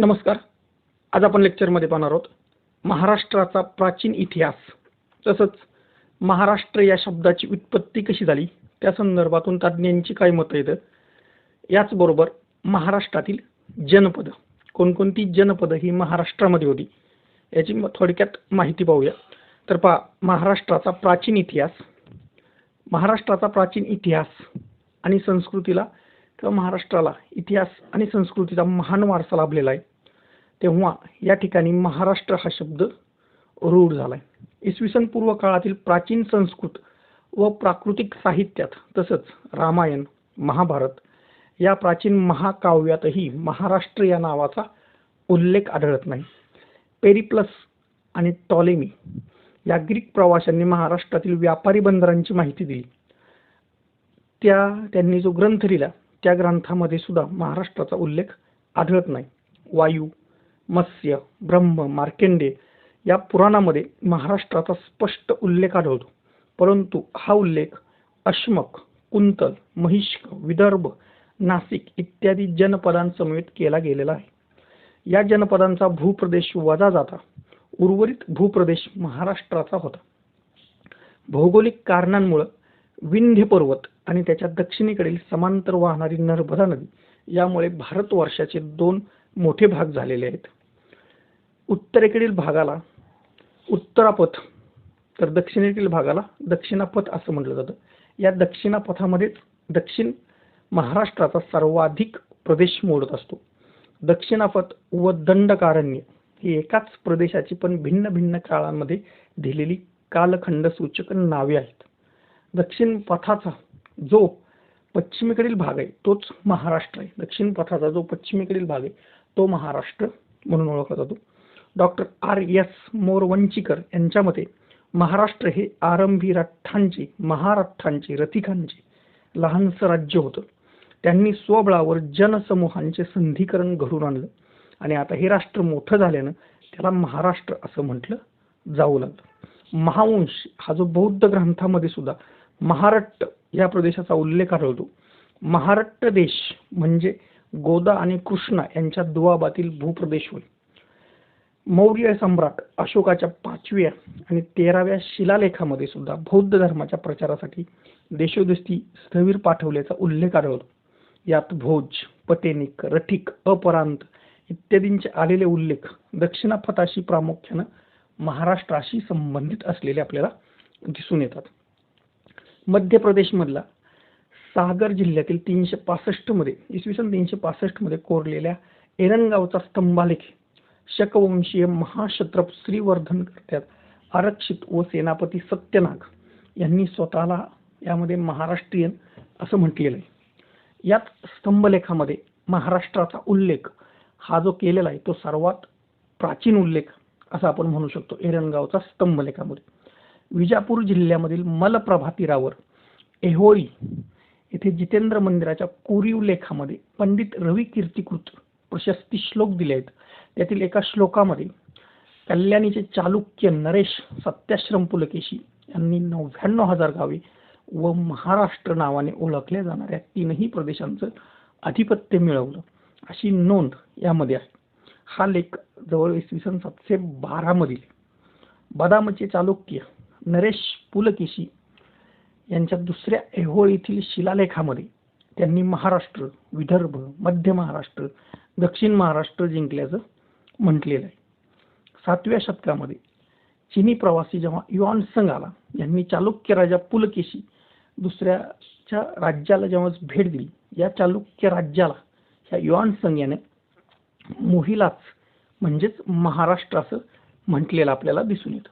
नमस्कार. आज आपण लेक्चरमध्ये पाहणार आहोत महाराष्ट्राचा प्राचीन इतिहास. तसंच महाराष्ट्र या शब्दाची उत्पत्ती कशी झाली? त्या संदर्भातून तज्ज्ञांची काय मतं येतं याचबरोबर महाराष्ट्रातील जनपद. कोणकोणती जनपदं ही महाराष्ट्रामध्ये होती? याची थोडक्यात माहिती पाहूया. तर पहा महाराष्ट्राचा प्राचीन इतिहास. महाराष्ट्राचा प्राचीन इतिहास आणि संस्कृतीला किंवा महाराष्ट्राला इतिहास आणि संस्कृतीचा महान वारसा लाभलेला आहे. तेव्हा या ठिकाणी महाराष्ट्र हा शब्द रूढ झाला आहे इसवी सन पूर्व काळातील प्राचीन संस्कृत व प्राकृतिक साहित्यात तसंच रामायण महाभारत या प्राचीन महाकाव्यातही महाराष्ट्र या नावाचा उल्लेख आढळत नाही. पेरिप्लस आणि टॉलेमी या ग्रीक प्रवाशांनी महाराष्ट्रातील व्यापारी बंदरांची माहिती दिली. त्या त्यांनी जो ग्रंथ लिहिला त्या ग्रंथामध्ये सुद्धा महाराष्ट्राचा उल्लेख आढळत नाही. वायू मत्स्य ब्रह्म मार्केंडे या पुराणामध्ये महाराष्ट्राचा स्पष्ट उल्लेख आढळतो. परंतु हा उल्लेख अश्मक कुंतल महिष्क विदर्भ नाशिक इत्यादी जनपदांसमवेत केला गेलेला आहे. या जनपदांचा भूप्रदेश वजा जाता उर्वरित भूप्रदेश महाराष्ट्राचा होता. भौगोलिक कारणांमुळे विंध्य पर्वत आणि त्याच्या दक्षिणेकडील समांतर वाहणारी नर्मदा नदी यामुळे भारतवर्षाचे दोन मोठे भाग झालेले आहेत. उत्तरेकडील भागाला उत्तरापथ तर दक्षिणेकडील भागाला दक्षिणापथ असं म्हटलं जातं. या दक्षिणापथामध्येच दक्षिण महाराष्ट्राचा सर्वाधिक प्रदेश मोडत असतो. दक्षिणापथ व दंडकारण्य ही एकाच प्रदेशाची पण भिन्न भिन्न काळांमध्ये दिलेली कालखंड सूचक नावे आहेत. दक्षिण पथाचा जो पश्चिमेकडील भाग आहे तोच महाराष्ट्र आहे. दक्षिण पथाचा जो पश्चिमेकडील भाग आहे तो महाराष्ट्र म्हणून ओळखला जातो. डॉक्टर आर एस मोरवंचीकर यांच्या मते महाराष्ट्र हे आरंभी रठ्ठांचे महारठ्ठांचे रथिकांचे लहानसं राज्य होतं. त्यांनी स्वबळावर जनसमूहांचे संधीकरण घडून आणलं आणि आता हे राष्ट्र मोठं झाल्यानं त्याला महाराष्ट्र असं म्हटलं जाऊ लागलं. महावंश हा जो बौद्ध ग्रंथामध्ये सुद्धा महारट्ट या प्रदेशाचा उल्लेख आढळतो. महाराष्ट्र देश म्हणजे गोदा आणि कृष्णा यांच्या दुआबातील भूप्रदेश होय. मौर्य सम्राट अशोकाच्या पाचव्या आणि तेराव्या शिलालेखामध्ये सुद्धा बौद्ध धर्माच्या प्रचारासाठी देशोदेशी स्थवीर पाठवल्याचा उल्लेख आढळतो. यात भोज पतेनिक रठिक अपरांत इत्यादींचे आलेले उल्लेख दक्षिणापथाशी प्रामुख्यानं महाराष्ट्राशी संबंधित असलेले आपल्याला दिसून येतात. मध्य प्रदेशमधला सागर जिल्ह्यातील तीनशे पासष्टमध्ये इसवी सन तीनशे पासष्टमध्ये कोरलेल्या एरंगावचा स्तंभालेख शकवंशीय महाक्षत्रप श्रीवर्धन कर्त्यात आरक्षित व सेनापती सत्यनाग यांनी स्वतःला यामध्ये महाराष्ट्रीयन असं म्हटलेलं आहे. यात स्तंभलेखामध्ये महाराष्ट्राचा उल्लेख हा जो केलेला आहे तो सर्वात प्राचीन उल्लेख असा आपण म्हणू शकतो एरणगावचा स्तंभलेखामध्ये. विजापूर जिल्ह्यामधील मलप्रभा तीरावर एहोळी येथे जितेंद्र मंदिराच्या कोरीव लेखामध्ये पंडित रवी कीर्तीकृत प्रशस्ती श्लोक दिले आहेत. यातील एका श्लोकामध्ये कल्याणीचे चालुक्य नरेश सत्याश्रम पुलकेशी यांनी नव्याण्णव हजार गावे व महाराष्ट्र नावाने ओळखल्या जाणाऱ्या तीनही प्रदेशांचं आधिपत्य मिळवलं. अशी नोंद यामध्ये आहे. हा लेख जवळ इसवी सन सातशे बारा मधील बदामचे चालुक्य नरेश पुलकेशी यांच्या दुसऱ्या ऐहोळीतील शिलालेखामध्ये त्यांनी महाराष्ट्र विदर्भ मध्य महाराष्ट्र दक्षिण महाराष्ट्र जिंकल्याचं म्हटलेलं आहे. सातव्या शतकामध्ये चिनी प्रवासी जेव्हा युआन संघ आला यांनी चालुक्य राजा पुलकेशी दुसऱ्याच्या राज्याला जेव्हा भेट दिली या चालुक्य राज्याला ह्या युआन संघ याने मोहिलाच म्हणजेच महाराष्ट्र असं म्हटलेलं आपल्याला दिसून येतं.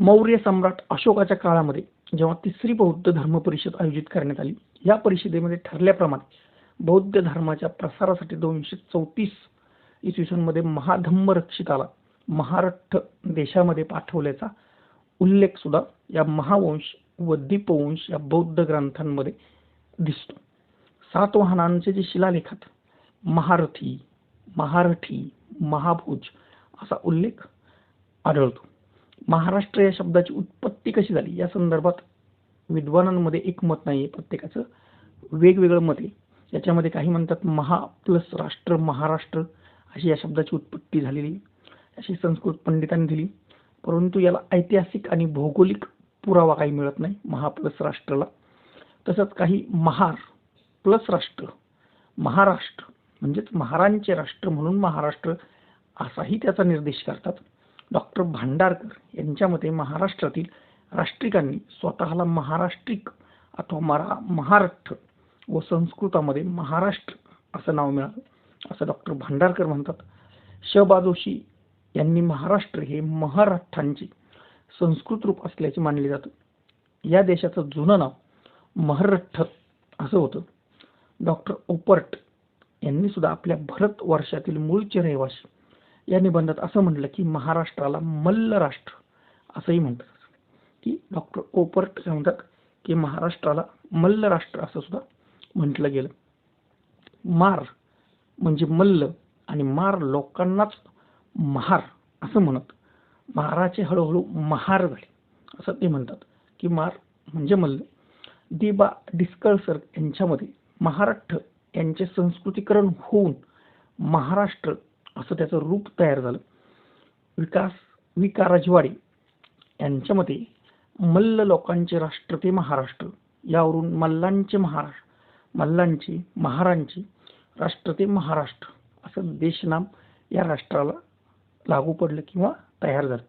मौर्य सम्राट अशोकाच्या काळामध्ये जेव्हा तिसरी बौद्ध धर्म परिषद आयोजित करण्यात आली या परिषदेमध्ये ठरल्याप्रमाणे बौद्ध धर्माच्या प्रसारासाठी दोनशे चौतीस इसवी मध्ये महाधम्म रक्षिताला महाराष्ट्र देशामध्ये पाठवल्याचा उल्लेख सुद्धा या महावंश व दीपवंश या बौद्ध ग्रंथांमध्ये दिसतो. सातवाहनांचे जे शिलालेखात महारथी महारठी महाभोज असा उल्लेख आढळतो. महाराष्ट्र या शब्दाची उत्पत्ती कशी झाली? या संदर्भात विद्वानांमध्ये एक मत नाही आहे प्रत्येकाचं वेगवेगळं मत आहे. याच्यामध्ये काही म्हणतात महा प्लस राष्ट्र महाराष्ट्र अशी या शब्दाची उत्पत्ती झालेली अशी संस्कृत पंडितांनी दिली. परंतु याला ऐतिहासिक आणि भौगोलिक पुरावा काही मिळत नाही महा प्लस राष्ट्राला. तसंच काही महार प्लस राष्ट्र महाराष्ट्र म्हणजेच महारांचे राष्ट्र म्हणून महाराष्ट्र असाही त्याचा निर्देश करतात. डॉक्टर भांडारकर यांच्या मते महाराष्ट्रातील राष्ट्रिकांनी स्वतःला महाराष्ट्रिक अथवा मरा महाराष्ट्र व संस्कृतामध्ये महाराष्ट्र असं नाव मिळालं. असं डॉक्टर भांडारकर म्हणतात. शबाजोशी यांनी महाराष्ट्र हे महाराष्ट्रांचे संस्कृत रूप असल्याचे मानले जातं. या देशाचं जुनं नाव महाराष्ट्र असं होतं. डॉक्टर ओपर्ट यांनी सुद्धा आपल्या भरत वर्षातील मूळचे रहिवासी या निबंधात असं म्हटलं की महाराष्ट्राला मल्ल राष्ट्र असंही म्हणतात. की डॉक्टर ओपर्ट काय म्हणतात? की महाराष्ट्राला मल्ल राष्ट्र असं सुद्धा म्हटलं गेलं. मार म्हणजे मल्ल आणि मार लोकांनाच महार असं म्हणत. महाराचे हळूहळू महार झाले. असं ते म्हणतात की मार म्हणजे मल्ल. दिबा डिस्कळसर यांच्यामध्ये महाराष्ट्र यांचे संस्कृतीकरण होऊन महाराष्ट्र असं त्याचं रूप तयार झालं. विकास विकाराजवाडे यांच्यामध्ये यांच्या मते मल्ल लोकांचे राष्ट्र ते महाराष्ट्र. यावरून मल्लांचे महाराष्ट्र मल्लांचे महारांचे राष्ट्र ते महाराष्ट्र. असं देशनाम या राष्ट्राला लागू पडलं किंवा तयार झालं.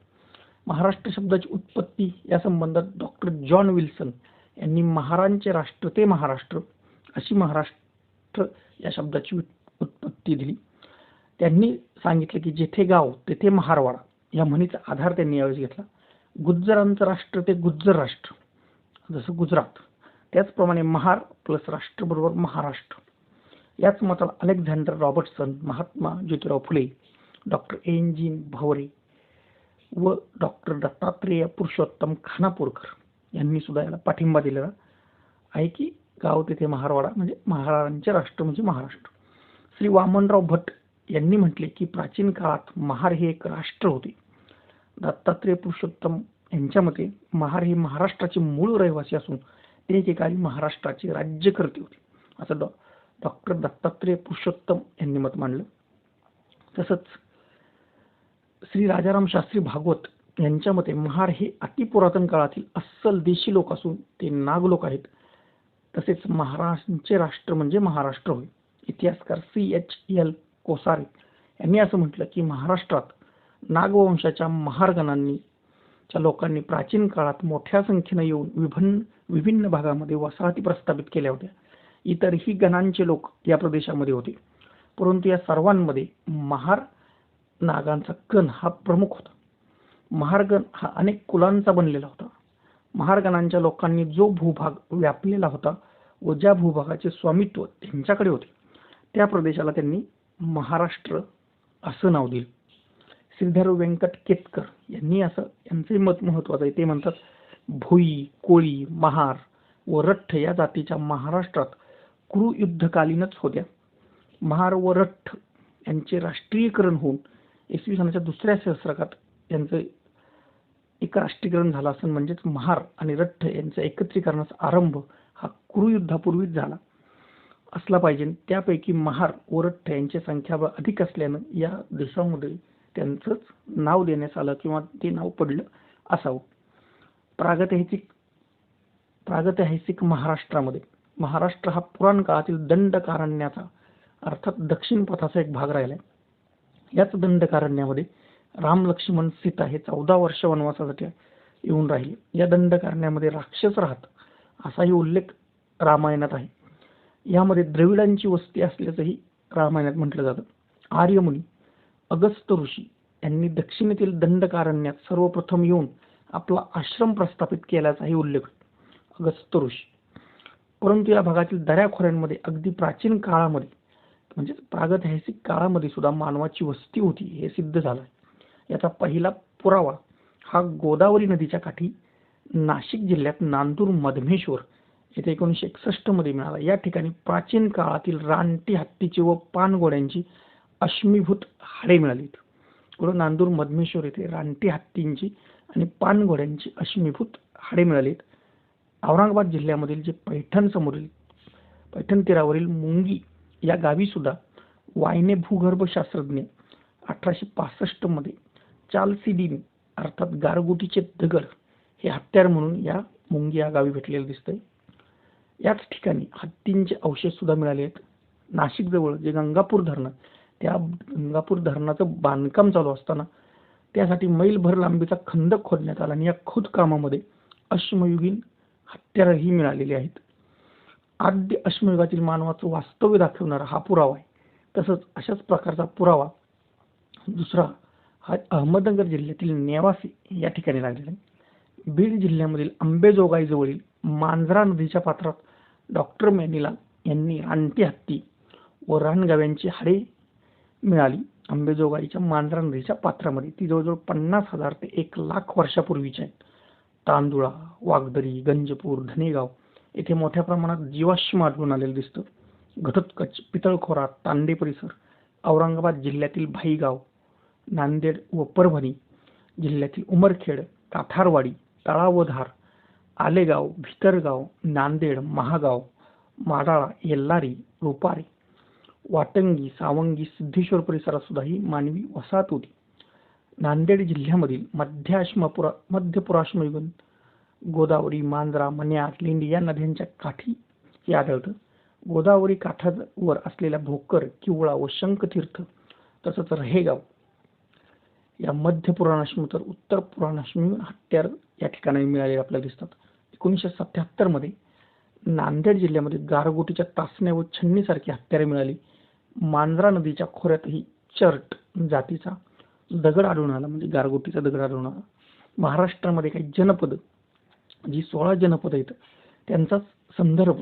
महाराष्ट्र शब्दाची उत्पत्ती या संबंधात डॉक्टर जॉन विल्सन यांनी महारांचे राष्ट्र ते महाराष्ट्र अशी महाराष्ट्र या शब्दाची उत्पत्ती दिली. त्यांनी सांगितलं की जेथे गाव तेथे महारवाडा या म्हणीचा आधार त्यांनी यावेळेस घेतला. गुज्जरांचं राष्ट्र ते गुज्जर राष्ट्र जसं गुजरात. त्याचप्रमाणे महार प्लस राष्ट्र बरोबर महाराष्ट्र. याच मताला Alexander Robertson Mahatma Jyotirao Phule doctor N G Bhaware व डॉक्टर दत्तात्रेय पुरुषोत्तम खानापूरकर यांनी सुद्धा याला पाठिंबा दिलेला आहे की गाव तिथे महारवाडा म्हणजे महाराजांचे राष्ट्र म्हणजे महाराष्ट्र. श्री वामनराव भट यांनी म्हटले की प्राचीन काळात महार हे एक राष्ट्र होते. दत्तात्रेय पुरुषोत्तम यांच्या मते महार हे महाराष्ट्राचे मूळ रहिवासी असून ते एकेकाळी महाराष्ट्राचे राज्यकर्ते होते. असं डॉ. डॉक्टर दत्तात्रेय पुरुषोत्तम यांनी मत मांडलं. तसंच श्री राजाराम शास्त्री भागवत यांच्या मते महार हे अतिपुरातन काळातील अस्सल देशी लोक असून ते नाग लोक आहेत. तसेच महाराष्ट्रांचे राष्ट्र म्हणजे महाराष्ट्र होय. इतिहासकार सी एच एल कोसारे यांनी असं म्हटलं की महाराष्ट्रात नागवंशाच्या महारगणांनी च्या लोकांनी प्राचीन काळात मोठ्या संख्येने येऊन विभिन्न विभिन्न भागामध्ये वसाहती प्रस्थापित केल्या होत्या. इतरही गणांचे लोक या प्रदेशामध्ये होते. परंतु या सर्वांमध्ये महार नागांचा गण हा प्रमुख होता. महारगण हा अनेक कुलांचा बनलेला होता. महारगणांच्या लोकांनी जो भूभाग व्यापलेला होता व ज्या भूभागाचे स्वामित्व त्यांच्याकडे होते त्या प्रदेशाला त्यांनी महाराष्ट्र असं नाव दिलं. श्रीधर व्यंकट केतकर यांनी असं यांचे मत महत्वाचं आहे ते म्हणतात भोई कोळी महार व रठ्ठ या जातीच्या महाराष्ट्रात कुरुयुद्धकालीनच होत्या. महार व रठ्ठ यांचे राष्ट्रीयकरण होऊन इसवी सनाच्या दुसऱ्या सहस्रकात यांचं एक राष्ट्रीयकरण झालं असं म्हणजेच महार आणि रठ्ठ यांचा एकत्रीकरणाचा आरंभ हा कुरुयुद्धापूर्वीच झाला असला पाहिजे. त्यापैकी महार व रठ्ठ यांची संख्या अधिक असल्यानं या देशामध्ये त्यांचंच नाव देण्यात आलं किंवा ते नाव पडलं असावं. प्रागैतिहासिक प्रागैतिहासिक महाराष्ट्रामध्ये महाराष्ट्र हा पुराण काळातील दंडकारण्याचा अर्थात दक्षिण पथाचा एक भाग राहिला याच दंडकारण्यामध्ये राम लक्ष्मण सीता हे चौदा वर्ष वनवासासाठी येऊन राहिले. या दंडकारण्यामध्ये राक्षस राहत असाही उल्लेख रामायणात आहे. यामध्ये द्रविडांची वस्ती असल्याचंही रामायणात म्हटलं जातं. आर्यमुनी अगस्त ऋषी यांनी दक्षिणेतील दंडकारण्यात सर्वप्रथम येऊन आपला आश्रम प्रस्थापित केल्याचाही उल्लेख अगस्त ऋषी परंतु या भागातील दऱ्याखोऱ्यांमध्ये अगदी प्राचीन काळामध्ये म्हणजे प्रागैतिहासिक काळामध्ये सुद्धा मानवाची वस्ती होती हे सिद्ध झालं याचा पहिला पुरावा हा गोदावरी नदीच्या काठी नाशिक जिल्ह्यात नांदूर मधमेश्वर येथे एकोणीसशे एकसष्टमध्ये मिळाला. या ठिकाणी प्राचीन काळातील रानटी हत्तीची व पानगोड्यांची अश्मीभूत हाडे मिळाली पुढे नांदूर मधमेश्वर येथे रानटी हत्तींची आणि पानघोड्यांची अश्मीभूत हाडे मिळालीत औरंगाबाद जिल्ह्यामधील जे पैठण समोरील पैठण तीरावरील मुंगी या गावी सुद्धा वायने भूगर्भशास्त्रज्ञ अठराशे पासष्टमध्ये चालसिदीन अर्थात गारगोटीचे दगड हे हत्यार म्हणून या मुंगी या गावी भेटलेलं दिसतंय. याच ठिकाणी हत्तींचे अवशेष सुद्धा मिळाले आहेत. नाशिकजवळ जे गंगापूर धरण त्या गंगापूर धरणाचं बांधकाम चालू असताना त्यासाठी मैलभर लांबीचा खंदक खोदण्यात आला आणि या खोदकामामध्ये अश्मयुगीन हत्यारही मिळालेली आहेत. आद्य अश्मयुगातील मानवाचं वास्तव्य दाखवणारा हा पुरावा आहे. तसंच अशाच प्रकारचा पुरावा दुसरा हा अहमदनगर जिल्ह्यातील नेवासी या ठिकाणी लागलेला आहे. बीड जिल्ह्यामधील आंबेजोगाईजवळील मांजरा नदीच्या पात्रात डॉक्टर मॅनिलाल यांनी रानटी हत्ती व रानगाव्यांची हाडे मिळाली. अंबेजोगाईच्या मांजरा नदीच्या पात्रामध्ये ती जवळजवळ पन्नास हजार ते एक लाख वर्षापूर्वीची आहेत. तांदुळा वागदरी गंजपूर धनेगाव येथे मोठ्या प्रमाणात जीवाश्म आढळून आलेलं दिसतं. घटोत्कच पितळखोरा तांडे परिसर औरंगाबाद जिल्ह्यातील भाईगाव नांदेड व परभणी जिल्ह्यातील उमरखेड काठारवाडी तळावधार आलेगाव भितरगाव नांदेड महागाव माडाळा येल्लारी रुपारी वाटंगी सावंगी सिद्धेश्वर परिसरात सुद्धा ही मानवी वसाहत होती. नांदेड जिल्ह्यामधील मध्याश्मपुरा मध्यपुराश्मयुगन मध्य गोदावरी मांजरा मन्यार लिंडी या नद्यांच्या काठी हे आढळतं. गोदावरी काठावर असलेल्या भोकर किवळा व शंखतीर्थ तसंच रहेगाव या मध्य पुराणाश्मी तर उत्तर पुराणाश्मी हत्यार या ठिकाणी मिळालेले आपल्याला दिसतात. एकोणीसशे सत्याहत्तरमध्ये नांदेड जिल्ह्यामध्ये गारगोटीच्या तासण्या व छन्नीसारखी हत्यारे मिळाली. मांजरा नदीच्या खोऱ्यातही चर्ट जातीचा दगड आढळून आला म्हणजे गारगोटीचा दगड आढळून आला. महाराष्ट्रामध्ये काही जनपद जी सोळा जनपद आहेत त्यांचा संदर्भ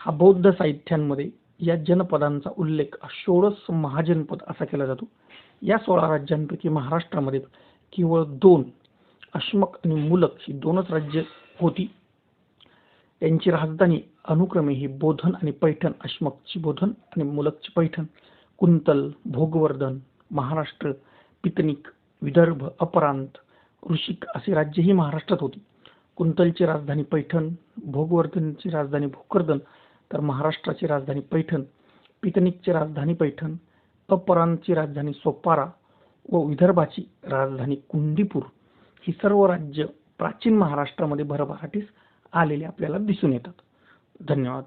हा बौद्ध साहित्यांमध्ये या जनपदांचा उल्लेख षोडश महाजनपद असा केला जातो. या सोळा राज्यांपैकी महाराष्ट्रामध्ये केवळ दोन अश्मक आणि मुलक ही दोनच राज्य होती. त्यांची राजधानी अनुक्रमे ही बोधन आणि पैठण अश्मकची बोधन आणि मुलकची पैठण कुंतल भोगवर्धन महाराष्ट्र पितनिक विदर्भ अपरांत ऋषिक असे राज्य ही महाराष्ट्रात होती. कुंतलची राजधानी पैठण भोगवर्धनची राजधानी भोकरदन तर महाराष्ट्राची राजधानी पैठण पितनिकची राजधानी पैठण अपरांतची राजधानी सोपारा व विदर्भाची राजधानी कुंदीपूर ही सर्व राज्य प्राचीन महाराष्ट्रामध्ये भरभराटीस आलेले आपल्याला दिसून येतात. धन्यवाद.